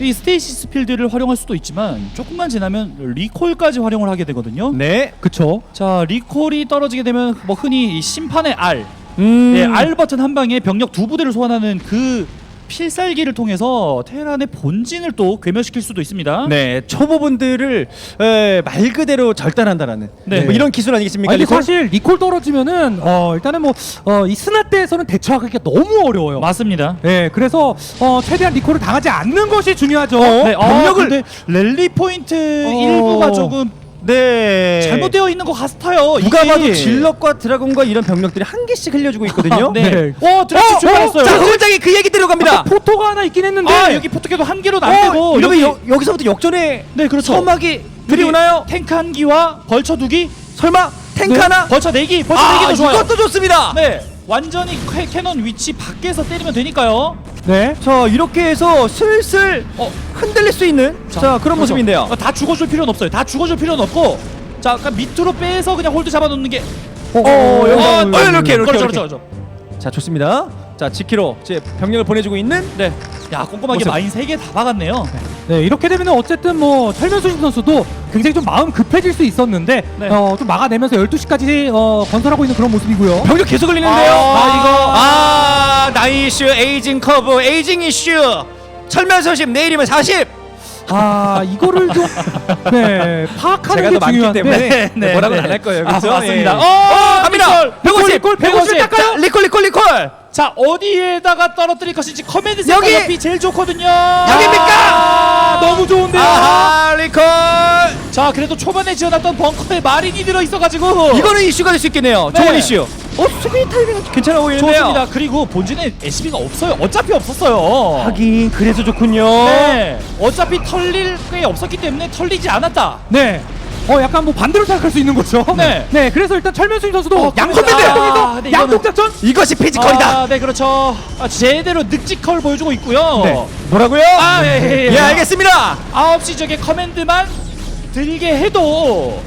[SPEAKER 3] 이 스테이시스 필드를 활용할 수도 있지만 조금만 지나면 리콜까지 활용을 하게 되거든요.
[SPEAKER 1] 네.
[SPEAKER 2] 그쵸.
[SPEAKER 3] 자 리콜이 떨어지게 되면 뭐 흔히 이 심판의 R,
[SPEAKER 1] 음.
[SPEAKER 3] 예, R 버튼 한 방에 병력 두 부대를 소환하는 그 필살기를 통해서 테란의 본진을 또 괴멸시킬 수도 있습니다.
[SPEAKER 1] 네 초보분들을 에, 말 그대로 절단한다라는
[SPEAKER 3] 네.
[SPEAKER 1] 뭐 이런 기술 아니겠습니까?
[SPEAKER 2] 아니
[SPEAKER 1] 리콜?
[SPEAKER 2] 사실 리콜 떨어지면은 어 일단은 뭐어이 스나 때에서는 대처하기가 너무 어려워요.
[SPEAKER 3] 맞습니다.
[SPEAKER 2] 네, 그래서 어 최대한 리콜을 당하지 않는 것이 중요하죠.
[SPEAKER 3] 네,
[SPEAKER 1] 어,
[SPEAKER 3] 병력을
[SPEAKER 1] 병력을-
[SPEAKER 3] 근데 랠리 포인트
[SPEAKER 1] 어.
[SPEAKER 3] 일부가 조금
[SPEAKER 1] 네.
[SPEAKER 3] 잘못되어 있는 것 같아요.
[SPEAKER 1] 누가
[SPEAKER 3] 이게.
[SPEAKER 1] 봐도 질럿과 드라곤과 이런 병력들이 한 개씩 흘려주고 있거든요. *laughs*
[SPEAKER 3] 네.
[SPEAKER 2] 네.
[SPEAKER 3] 어, 드래프 출발했어요.
[SPEAKER 1] 자, 후원장이 그 얘기 들어갑니다.
[SPEAKER 2] 아까 포토가 하나 있긴 했는데
[SPEAKER 3] 아, 여기 포토캐도 한 개로
[SPEAKER 1] 어,
[SPEAKER 3] 안 되고
[SPEAKER 1] 이러면
[SPEAKER 3] 여기
[SPEAKER 1] 여, 여기서부터 역전에
[SPEAKER 3] 네, 그렇죠.
[SPEAKER 1] 처음하기 들이오나요?
[SPEAKER 3] 탱크 한 기와 벌처 두 기,
[SPEAKER 1] 설마 탱크
[SPEAKER 2] 네.
[SPEAKER 1] 하나?
[SPEAKER 3] 벌처 네 기, 벌처 네
[SPEAKER 1] 아,
[SPEAKER 3] 기도 좋아요.
[SPEAKER 1] 이것도 좋습니다.
[SPEAKER 3] 네. 완전히 캐, 캐논 위치 밖에서 때리면 되니까요.
[SPEAKER 2] 네.
[SPEAKER 1] 자, 이렇게 해서 슬슬
[SPEAKER 3] 어,
[SPEAKER 1] 흔들릴 수 있는 자, 그런
[SPEAKER 3] 그렇죠.
[SPEAKER 1] 모습인데요.
[SPEAKER 3] 어, 다 죽어줄 필요는 없어요. 다 죽어줄 필요는 없고, 자, 약간 밑으로 빼서 그냥 홀드 잡아놓는 게.
[SPEAKER 2] 어,
[SPEAKER 1] 어, 여기,
[SPEAKER 3] 어,
[SPEAKER 1] 어, 이렇게, 이렇게, 이렇게.
[SPEAKER 3] 그렇죠, 그렇죠.
[SPEAKER 1] 자, 좋습니다. 자, 지키로 제 병력을 보내주고 있는
[SPEAKER 3] 네. 야, 꼼꼼하게
[SPEAKER 1] 모습.
[SPEAKER 3] 마인 세개다 박았네요.
[SPEAKER 2] 네, 이렇게 되면 어쨌든 뭐 철면수신 선수도 굉장히 좀 마음 급해질 수 있었는데
[SPEAKER 3] 네.
[SPEAKER 2] 어, 좀 막아내면서 12시까지 어, 건설하고 있는 그런 모습이고요.
[SPEAKER 1] 병력 계속 흘리는데요.
[SPEAKER 3] 아, 이거.
[SPEAKER 1] 아, 나이 이슈, 에이징 커브, 에이징 이슈. 철면 소심 내일이면 40.
[SPEAKER 2] 아, 이거를 좀 네, 파악하는
[SPEAKER 1] 제가
[SPEAKER 2] 게
[SPEAKER 1] 더 많기
[SPEAKER 2] 중요한데
[SPEAKER 1] 때문에
[SPEAKER 3] 네,
[SPEAKER 1] 뭐라고
[SPEAKER 3] 네.
[SPEAKER 1] 안할 거예요.
[SPEAKER 3] 아,
[SPEAKER 1] 그렇죠?
[SPEAKER 3] 맞습니다.
[SPEAKER 1] 예.
[SPEAKER 3] 어,
[SPEAKER 1] 어, 갑니다.
[SPEAKER 3] 리콜,
[SPEAKER 1] 백오십,
[SPEAKER 2] 리콜, 백오십
[SPEAKER 1] 자,
[SPEAKER 2] 닦아요?
[SPEAKER 1] 리콜, 리콜, 리콜, 리콜.
[SPEAKER 3] 자, 어디에다가 떨어뜨릴 것인지 커맨드
[SPEAKER 1] 여기!
[SPEAKER 3] 센터 옆이 제일 좋거든요.
[SPEAKER 1] 여기입니까?
[SPEAKER 2] 아, 너무 좋은데요.
[SPEAKER 1] 아하, 리콜.
[SPEAKER 3] 자, 그래도 초반에 지어놨던 벙커에 마린이 들어 있어가지고
[SPEAKER 1] 이거는 이슈가 될 수 있겠네요.
[SPEAKER 3] 네.
[SPEAKER 1] 좋은 이슈. 어, 수비 타이밍 괜찮아 보이는데요.
[SPEAKER 3] 좋습니다. 그리고 본진에 SCB가 없어요. 어차피 없었어요.
[SPEAKER 1] 하긴 그래서 좋군요.
[SPEAKER 3] 네. 어차피 털릴 게 없었기 때문에 털리지 않았다.
[SPEAKER 2] 네. 어 약간 뭐 반대로 생각할 수 있는 거죠.
[SPEAKER 3] 네. *laughs*
[SPEAKER 2] 네. 그래서 일단 철면수인 선수도
[SPEAKER 3] 어,
[SPEAKER 2] 양손
[SPEAKER 3] 커맨드! 아,
[SPEAKER 2] 통해서
[SPEAKER 3] 네, 이거는-
[SPEAKER 2] 양동 작전.
[SPEAKER 1] 이것이 피지컬이다.
[SPEAKER 3] 아, 네, 그렇죠. 아, 제대로 늑지컬 보여주고 있고요.
[SPEAKER 1] 네. 뭐라고요?
[SPEAKER 3] 아, 예, 예, 예.
[SPEAKER 1] 예, 알겠습니다.
[SPEAKER 3] 9시 쪽에 커맨드만 들게 해도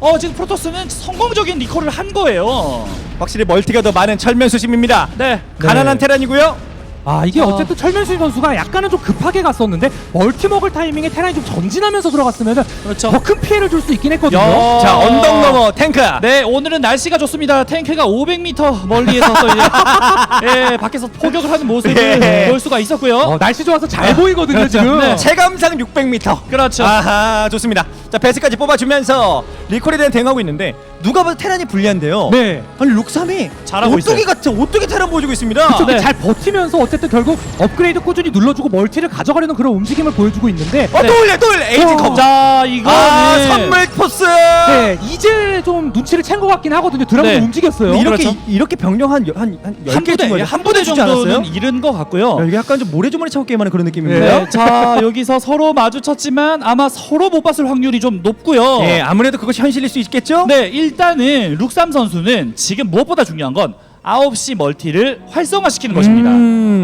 [SPEAKER 3] 어, 지금 프로토스는 성공적인 리콜을 한 거예요.
[SPEAKER 1] 확실히 멀티가 더 많은 철면 수심입니다.
[SPEAKER 3] 네.
[SPEAKER 1] 가난한 테란이고요.
[SPEAKER 2] 아 이게
[SPEAKER 3] 자.
[SPEAKER 2] 어쨌든 철면수인 선수가 약간은 좀 급하게 갔었는데 멀티 먹을 타이밍에 테란이 좀 전진하면서 들어갔으면
[SPEAKER 3] 그렇죠.
[SPEAKER 2] 더 큰 피해를 줄 수 있긴 했거든요.
[SPEAKER 3] 야.
[SPEAKER 1] 자 언덕 넘어 탱크.
[SPEAKER 3] 네 오늘은 날씨가 좋습니다. 탱크가 500m 멀리에서 또 이제 *laughs* 예, 밖에서 포격을 하는 모습을
[SPEAKER 1] 네.
[SPEAKER 3] 볼 수가 있었고요.
[SPEAKER 2] 어, 날씨 좋아서 잘 보이거든요
[SPEAKER 3] 그렇죠.
[SPEAKER 2] 지금.
[SPEAKER 3] 네.
[SPEAKER 1] 체감상 600m.
[SPEAKER 3] 그렇죠.
[SPEAKER 1] 아하 좋습니다. 자 베스까지 뽑아주면서 리콜에 대한 대응하고 있는데 누가 봐도 테란이 불리한데요.
[SPEAKER 2] 네.
[SPEAKER 1] 아니 룩삼이
[SPEAKER 3] 잘하고
[SPEAKER 1] 오뚜기
[SPEAKER 3] 있어요.
[SPEAKER 1] 같은 오뚜기 테란 보여주고 있습니다.
[SPEAKER 2] 그쵸,
[SPEAKER 3] 네.
[SPEAKER 2] 잘 버티면서 어쨌든 결국 업그레이드 꾸준히 눌러주고 멀티를 가져가려는 그런 움직임을 보여주고 있는데
[SPEAKER 1] 어,
[SPEAKER 3] 네.
[SPEAKER 1] 또 올려 또 올려 에이지
[SPEAKER 2] 어.
[SPEAKER 1] 컵.
[SPEAKER 3] 자 이거는
[SPEAKER 1] 아 선물 포스.
[SPEAKER 2] 네, 이제 좀 눈치를 챈 것 같긴 하거든요. 드라군도
[SPEAKER 3] 네.
[SPEAKER 2] 움직였어요.
[SPEAKER 1] 근데 이렇게
[SPEAKER 3] 그렇죠.
[SPEAKER 1] 이렇게 병력 한한한
[SPEAKER 3] 한 부대 한한
[SPEAKER 1] 부대
[SPEAKER 3] 부대
[SPEAKER 1] 주지 않았어요?
[SPEAKER 3] 정도는 잃은 것 같고요.
[SPEAKER 1] 야, 이게 약간 좀 모래주머니 차고 게임하는 그런 느낌인데요.
[SPEAKER 3] 네, 자 *laughs* 여기서 서로 마주쳤지만 아마 서로 못 봤을 확률이 좀 높고요.
[SPEAKER 1] 예, 아무래도 그것이 현실일 수 있겠죠?
[SPEAKER 3] 네, 일단은 룩삼 선수는 지금 무엇보다 중요한 건 9시 멀티를 활성화시키는 것입니다.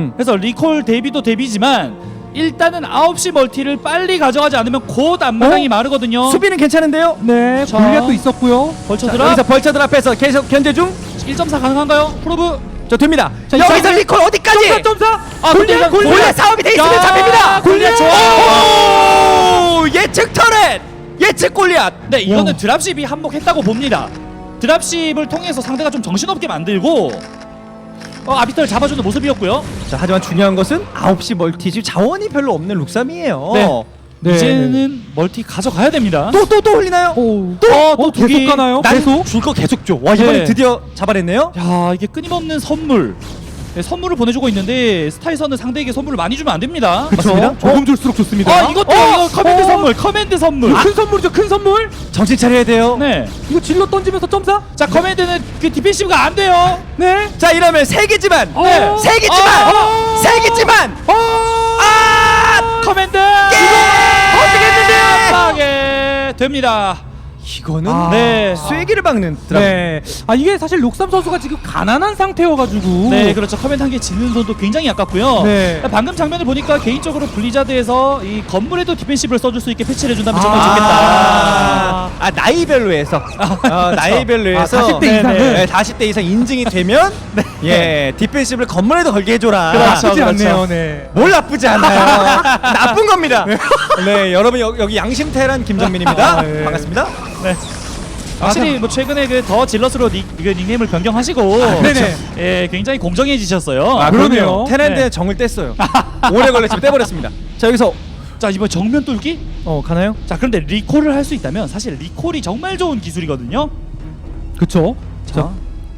[SPEAKER 1] 음.
[SPEAKER 3] 그래서 리콜 데뷔도 데뷔지만 일단은 9시 멀티를 빨리 가져가지 않으면 곧 앞마당이
[SPEAKER 1] 어?
[SPEAKER 3] 마르거든요.
[SPEAKER 1] 수비는 괜찮은데요?
[SPEAKER 2] 네,
[SPEAKER 3] 자.
[SPEAKER 2] 골리앗도 있었고요.
[SPEAKER 3] 벌쳐
[SPEAKER 1] 자,
[SPEAKER 3] 드랍
[SPEAKER 1] 여기서 벌처들 앞에서 계속 견제 중.
[SPEAKER 3] 1.4 가능한가요? 프로브
[SPEAKER 1] 저 됩니다.
[SPEAKER 2] 자,
[SPEAKER 1] 여기서
[SPEAKER 2] 이번에
[SPEAKER 1] 리콜 어디까지?
[SPEAKER 2] 점사 점사.
[SPEAKER 3] 아, 근데 이거
[SPEAKER 2] 골리앗
[SPEAKER 1] 골리앗 싸움이 돼 있으면
[SPEAKER 3] 야,
[SPEAKER 1] 잡힙니다.
[SPEAKER 3] 골리앗 좋아요.
[SPEAKER 1] 오! 예측 터렛. 예측 골리앗.
[SPEAKER 3] 네, 이거는
[SPEAKER 2] 와.
[SPEAKER 3] 드랍십이 한몫했다고 봅니다. 드랍십을 통해서 상대가 좀 정신없게 만들고 어, 아비터를 잡아주는 모습이었고요.
[SPEAKER 1] 자, 하지만 중요한 것은 9시 멀티 지금 자원이 별로 없는 룩삼이에요.
[SPEAKER 3] 네.
[SPEAKER 2] 네.
[SPEAKER 3] 이제는 멀티 가져가야 됩니다.
[SPEAKER 1] 또 또 또 흘리나요?
[SPEAKER 2] 오.
[SPEAKER 3] 또,
[SPEAKER 2] 어,
[SPEAKER 3] 또
[SPEAKER 2] 계속
[SPEAKER 3] 두기.
[SPEAKER 2] 가나요?
[SPEAKER 1] 난
[SPEAKER 2] 계속?
[SPEAKER 1] 줄거 계속 줘. 와 이번에
[SPEAKER 3] 네.
[SPEAKER 1] 드디어 잡아냈네요.
[SPEAKER 3] 야 이게 끊임없는 선물 네, 선물을 보내주고 있는데 스타에서는 상대에게 선물을 많이 주면 안 됩니다
[SPEAKER 2] 그쵸?
[SPEAKER 1] 맞습니다.
[SPEAKER 2] 조금 줄수록 좋습니다.
[SPEAKER 3] 아 이것도
[SPEAKER 2] 어?
[SPEAKER 3] 이거 커맨드
[SPEAKER 2] 어?
[SPEAKER 3] 선물 커맨드 선물
[SPEAKER 2] 큰 선물이죠, 큰 선물.
[SPEAKER 1] 정신 차려야 돼요.
[SPEAKER 3] 네자
[SPEAKER 2] 이거 질러 던지면서 점사.
[SPEAKER 3] 커맨드는 그 디펜시브가 안 돼요
[SPEAKER 2] 네.
[SPEAKER 1] 자 이러면 세 개지만
[SPEAKER 2] 네.
[SPEAKER 1] 세 개지만
[SPEAKER 3] 어.
[SPEAKER 1] 세 개지만
[SPEAKER 2] 어.
[SPEAKER 1] 아
[SPEAKER 3] 커맨드
[SPEAKER 1] 어떻게 했는데요?
[SPEAKER 3] 하게 됩니다
[SPEAKER 1] 이거는
[SPEAKER 2] 아.
[SPEAKER 3] 네.
[SPEAKER 1] 쐐기를 박는 드라마.
[SPEAKER 2] 네. 아 이게 사실 록삼 선수가 지금 가난한 상태여가지고.
[SPEAKER 3] 네 그렇죠 커맨드 한개 지는 손도 굉장히 아깝고요
[SPEAKER 2] 네.
[SPEAKER 3] 방금 장면을 보니까 개인적으로 블리자드에서 이 건물에도 디펜시브를 써줄 수 있게 패치를 해준다면 정말
[SPEAKER 2] 아.
[SPEAKER 3] 좋겠다
[SPEAKER 1] 아, 아 나이별로 해서 어, 나이별로
[SPEAKER 2] 아,
[SPEAKER 1] 해서
[SPEAKER 2] 40대
[SPEAKER 1] 네,
[SPEAKER 2] 이상은?
[SPEAKER 1] 네, 40대 이상 인증이 되면 *laughs* 예 디펜시브를 건물에도 걸게 해줘라
[SPEAKER 3] 그렇죠,
[SPEAKER 2] 나쁘지
[SPEAKER 3] 그렇죠.
[SPEAKER 2] 않네요. 네.
[SPEAKER 1] 뭘 나쁘지 않아요 *laughs* 나쁜 겁니다 네 여러분 여, 여기 양심태란 김정민입니다
[SPEAKER 2] 아, 예.
[SPEAKER 1] 반갑습니다
[SPEAKER 3] 네. 확실히 뭐 최근에 그 더 질럿으로 닉, 그 닉네임을 변경하시고
[SPEAKER 2] 아, 네네.
[SPEAKER 3] 예 굉장히 공정해지셨어요.
[SPEAKER 2] 아, 그러네요.
[SPEAKER 1] 테란데
[SPEAKER 3] 네.
[SPEAKER 1] 정을 뗐어요 오래 걸렸지만 떼버렸습니다 *laughs* 자 여기서
[SPEAKER 3] 자 이번 정면 뚫기.
[SPEAKER 1] 어 가나요?
[SPEAKER 3] 자 그런데 리콜을 할 수 있다면 사실 리콜이 정말 좋은 기술이거든요.
[SPEAKER 2] 그쵸.
[SPEAKER 1] 자,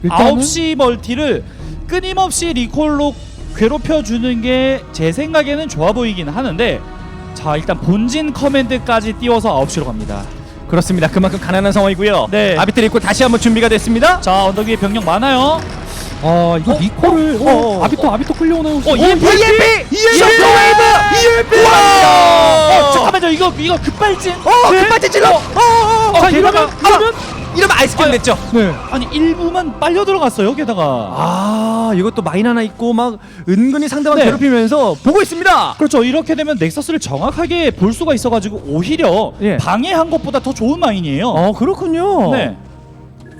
[SPEAKER 2] 일단은
[SPEAKER 3] 9시 멀티를 끊임없이 리콜로 괴롭혀 주는 게 제 생각에는 좋아 보이긴 하는데 자 일단 본진 커맨드까지 띄워서 9시로 갑니다.
[SPEAKER 1] 그렇습니다 그만큼 가난한 상황이고요
[SPEAKER 3] 네.
[SPEAKER 1] 아비트를 입고 다시 한번 준비가 됐습니다
[SPEAKER 3] 자 언덕 위에 병력 많아요.
[SPEAKER 2] 아 이거 니코를
[SPEAKER 1] 어, 어, 어.
[SPEAKER 2] 아비토 아비토 끌려오는
[SPEAKER 3] 어, EMP!
[SPEAKER 1] EMP!
[SPEAKER 3] EMP!
[SPEAKER 1] EMP!
[SPEAKER 3] 어 잠깐만요 이거 이거 급발진.
[SPEAKER 1] 어 급발진 찔러 어 어어
[SPEAKER 3] 어,
[SPEAKER 2] 자
[SPEAKER 3] 게다가-
[SPEAKER 2] 이러면 이러면
[SPEAKER 1] 이러면 아이스크림 냈죠
[SPEAKER 2] 네.
[SPEAKER 3] 아니 일부만 빨려 들어갔어요 게다가.
[SPEAKER 1] 아 이것도 마인 하나 있고 막 은근히 상대방
[SPEAKER 3] 네.
[SPEAKER 1] 괴롭히면서 보고 있습니다
[SPEAKER 3] 그렇죠. 이렇게 되면 넥서스를 정확하게 볼 수가 있어가지고 오히려
[SPEAKER 1] 예.
[SPEAKER 3] 방해한 것보다 더 좋은 마인이에요.
[SPEAKER 1] 어 그렇군요
[SPEAKER 3] 네.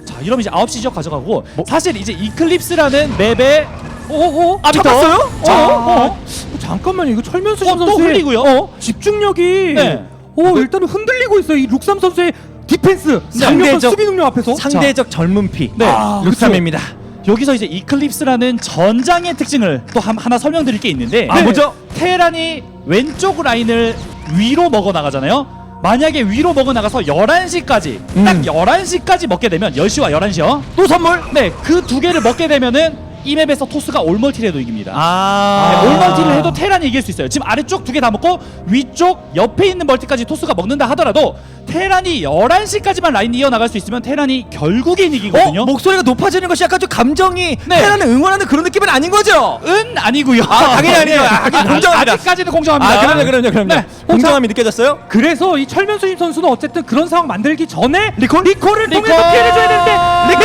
[SPEAKER 3] 자, 이러면 이제 9시 지역 가져가고 사실 이제 이클립스라는 맵에
[SPEAKER 2] 오오
[SPEAKER 3] 아비터.
[SPEAKER 1] 잡았어요?
[SPEAKER 3] 자,
[SPEAKER 2] 어,
[SPEAKER 3] 어.
[SPEAKER 2] 어. 잠깐만요 이거 철면수
[SPEAKER 3] 어, 또
[SPEAKER 2] 선수의
[SPEAKER 3] 흘리고요.
[SPEAKER 2] 어, 집중력이
[SPEAKER 3] 네.
[SPEAKER 2] 오 일단은 흔들리고 있어요 이 룩삼 선수의 디펜스 상대적
[SPEAKER 1] 상대적-
[SPEAKER 2] 수비 능력 앞에서
[SPEAKER 1] 상대적 젊은 피
[SPEAKER 3] 네.
[SPEAKER 2] 아,
[SPEAKER 1] 룩삼입니다
[SPEAKER 3] 여기서 이제 이클립스라는 전장의 특징을 또 한- 하나 설명드릴 게 있는데
[SPEAKER 1] 아, 뭐죠?
[SPEAKER 3] 테란이 왼쪽 라인을 위로 먹어 나가잖아요. 만약에 위로 먹어 나가서 11시까지 딱
[SPEAKER 1] 음.
[SPEAKER 3] 11시까지 먹게 되면 10시와 11시요.
[SPEAKER 1] 또 선물
[SPEAKER 3] 네, 그 두 개를 먹게 되면은 이 맵에서 토스가 올멀티를 해도 이깁니다.
[SPEAKER 1] 아
[SPEAKER 3] 네, 올멀티를 해도 테란이 이길 수 있어요. 지금 아래쪽 두 개 다 먹고 위쪽 옆에 있는 멀티까지 토스가 먹는다 하더라도 테란이 11시까지만 라인 이어나갈 수 있으면 테란이 결국엔 이기거든요.
[SPEAKER 1] 어? 목소리가 높아지는 것이 약간 좀 감정이
[SPEAKER 3] 네.
[SPEAKER 1] 테란을 응원하는 그런 느낌은 아닌 거죠?
[SPEAKER 3] 은 아니고요.
[SPEAKER 1] 아, 당연히 아니죠. 아, 하긴 공정합니다.
[SPEAKER 3] 아직까지는 공정합니다.
[SPEAKER 1] 아 그럼요 그럼요 그럼요
[SPEAKER 3] 네.
[SPEAKER 1] 공정함이 느껴졌어요?
[SPEAKER 2] 그래서 이 철면수임 선수는 어쨌든 그런 상황 만들기 전에
[SPEAKER 1] 리콜?
[SPEAKER 2] 리콜을
[SPEAKER 3] 리콜!
[SPEAKER 2] 통해서 피해를 줘야 되는데
[SPEAKER 1] 리콜!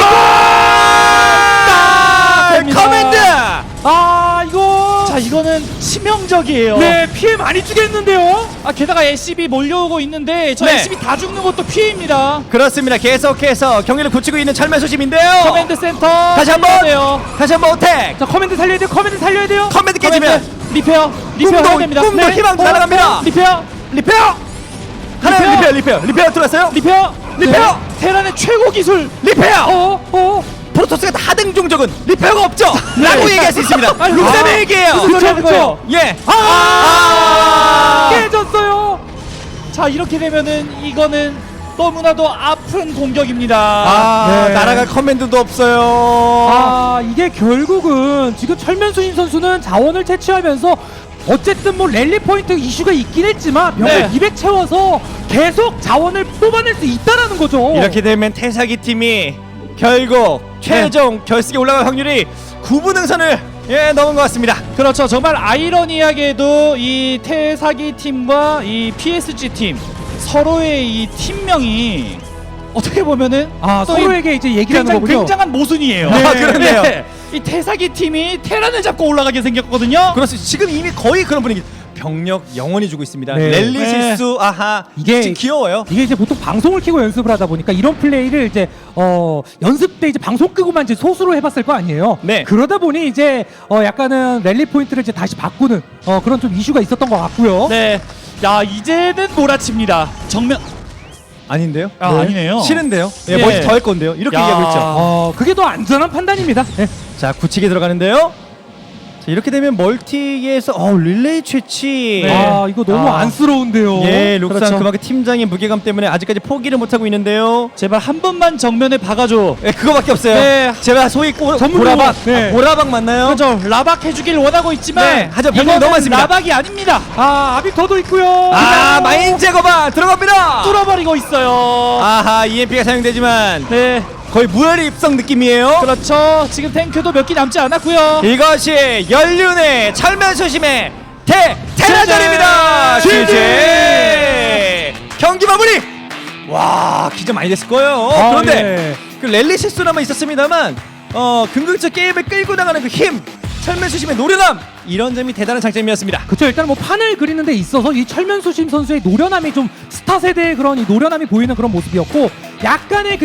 [SPEAKER 2] 아 이거
[SPEAKER 3] 자, 자 이거는 치명적이에요.
[SPEAKER 2] 네, 피해 많이 주겠는데요.
[SPEAKER 3] 아 게다가 SCB 몰려오고 있는데 저
[SPEAKER 1] 네.
[SPEAKER 3] SCB 다 죽는 것도 피해입니다.
[SPEAKER 1] 그렇습니다. 계속해서 경기를 굳히고 있는 철면 소심인데요.
[SPEAKER 3] 커맨드 센터
[SPEAKER 1] 다시 한번
[SPEAKER 3] 돼요.
[SPEAKER 1] 다시 한번 어택.
[SPEAKER 2] 자, 커맨드 살려야 돼요. 커맨드 살려야 돼요.
[SPEAKER 1] 커맨드 깨지면
[SPEAKER 3] 리페어 리페어
[SPEAKER 1] 꿈도-
[SPEAKER 3] 해야 됩니다.
[SPEAKER 1] 꿈도 희망도 날아갑니다.
[SPEAKER 3] 리페어
[SPEAKER 1] 리페어. 하나
[SPEAKER 3] 리페어.
[SPEAKER 1] 리페어 리페어 리페어 들어왔어요.
[SPEAKER 3] 리페어
[SPEAKER 1] 리페어!
[SPEAKER 3] 네. 테란의 최고 기술
[SPEAKER 1] 리페어.
[SPEAKER 2] 어, 어.
[SPEAKER 1] 프로토스가 다등 종족은 리페어가 없죠. *laughs* 라고 얘기할 수 있습니다. 룩삼의
[SPEAKER 3] 아,
[SPEAKER 1] 얘기예요.
[SPEAKER 3] 무슨 소리 하는 거예요?
[SPEAKER 1] 예.
[SPEAKER 2] 아!
[SPEAKER 1] 아.
[SPEAKER 2] 깨졌어요.
[SPEAKER 3] 자 이렇게 되면은 이거는 너무나도 아픈 공격입니다.
[SPEAKER 1] 아,
[SPEAKER 2] 네.
[SPEAKER 1] 날아갈 커맨드도 없어요.
[SPEAKER 2] 아 이게 결국은 지금 철면수인 선수는 자원을 채취하면서 어쨌든 뭐 랠리 포인트 이슈가 있긴 했지만 병력
[SPEAKER 3] 네.
[SPEAKER 2] 200 채워서 계속 자원을 뽑아낼 수 있다라는 거죠.
[SPEAKER 1] 이렇게 되면 태사기 팀이 결국 최종 결승에 올라갈 확률이 9분 응선을 예 넘은 것 같습니다.
[SPEAKER 3] 그렇죠. 정말 아이러니하게도 이 태사기 팀과 이 PSG 팀 서로의 이 팀명이 어떻게 보면은
[SPEAKER 2] 아
[SPEAKER 3] 또
[SPEAKER 2] 서로에게 이제 얘기하는
[SPEAKER 3] 굉장히,
[SPEAKER 2] 거군요.
[SPEAKER 3] 굉장한 모순이에요.
[SPEAKER 1] 네. 아, 그렇네요.
[SPEAKER 3] 이 태사기 팀이 테란을 잡고 올라가게 생겼거든요.
[SPEAKER 1] 그렇습니다. 지금 이미 거의 그런 분위기. 병력 영원히 주고 있습니다.
[SPEAKER 2] 네.
[SPEAKER 1] 랠리
[SPEAKER 3] 네.
[SPEAKER 1] 실수 아하
[SPEAKER 2] 이게-
[SPEAKER 1] 귀여워요.
[SPEAKER 2] 이게 이제 보통 방송을 키고 연습을 하다 보니까 이런 플레이를 이제 어 연습 때 이제 방송 끄고만 이제 소수로 해봤을 거 아니에요.
[SPEAKER 1] 네.
[SPEAKER 2] 그러다 보니 이제 어 약간은 랠리 포인트를 이제 다시 바꾸는 어 그런 좀 이슈가 있었던 것 같고요.
[SPEAKER 3] 네. 야 이제는 몰아칩니다. 정면
[SPEAKER 1] 아닌데요?
[SPEAKER 3] 아, 아니네요.
[SPEAKER 1] 싫은데요? 예,
[SPEAKER 3] 예.
[SPEAKER 1] 뭐지 더할 건데요. 이렇게
[SPEAKER 3] 야.
[SPEAKER 1] 얘기하고 있죠.
[SPEAKER 2] 어 그게 더 안전한 판단입니다. 네.
[SPEAKER 1] 자 굳히게 들어가는데요. 자, 이렇게 되면 멀티에서 어 릴레이 채취.
[SPEAKER 3] 네.
[SPEAKER 2] 아 이거 너무
[SPEAKER 3] 아.
[SPEAKER 2] 안쓰러운데요.
[SPEAKER 1] 예, 룩산
[SPEAKER 3] 그렇죠.
[SPEAKER 1] 그만큼 팀장의 무게감 때문에 아직까지 포기를 못 하고 있는데요.
[SPEAKER 3] 제발 한 번만 정면에 박아줘.
[SPEAKER 1] 예, 그거밖에 없어요.
[SPEAKER 3] 네.
[SPEAKER 1] 제가 소위 꼬,
[SPEAKER 2] 전문
[SPEAKER 1] 보라박.
[SPEAKER 2] 네.
[SPEAKER 1] 아, 보라박 맞나요?
[SPEAKER 3] 그렇죠. 라박 해주길 원하고 있지만
[SPEAKER 1] 네, 병력이
[SPEAKER 3] 이거는
[SPEAKER 1] 너무 많습니다.
[SPEAKER 3] 라박이 아닙니다.
[SPEAKER 2] 아 아비터도 있고요.
[SPEAKER 1] 아, 마인 제거반 들어갑니다.
[SPEAKER 3] 뚫어버리고 있어요.
[SPEAKER 1] 아하, EMP가 사용되지만
[SPEAKER 3] 네.
[SPEAKER 1] 거의 무혈의 입성 느낌이에요.
[SPEAKER 3] 그렇죠. 지금 탱크도 몇기 남지 않았고요.
[SPEAKER 1] 이것이 연륜의 철면 수심의 대 테라전입니다.
[SPEAKER 3] GG!
[SPEAKER 1] GG! 경기 마무리. 와, 기자 많이 됐을 거예요.
[SPEAKER 2] 아,
[SPEAKER 1] 그런데
[SPEAKER 2] 예.
[SPEAKER 1] 그 랠리 실수나마 있었습니다만 어, 긍긍적 게임을 끌고 나가는 그 힘, 철면 수심의 노련함 이런 점이 대단한 장점이었습니다.
[SPEAKER 2] 그렇죠. 일단 뭐 판을 그리는 데 있어서 이 철면수심 선수의 노련함이 좀 스타 세대의 그런 이 노련함이 보이는 그런 모습이었고 약간의 그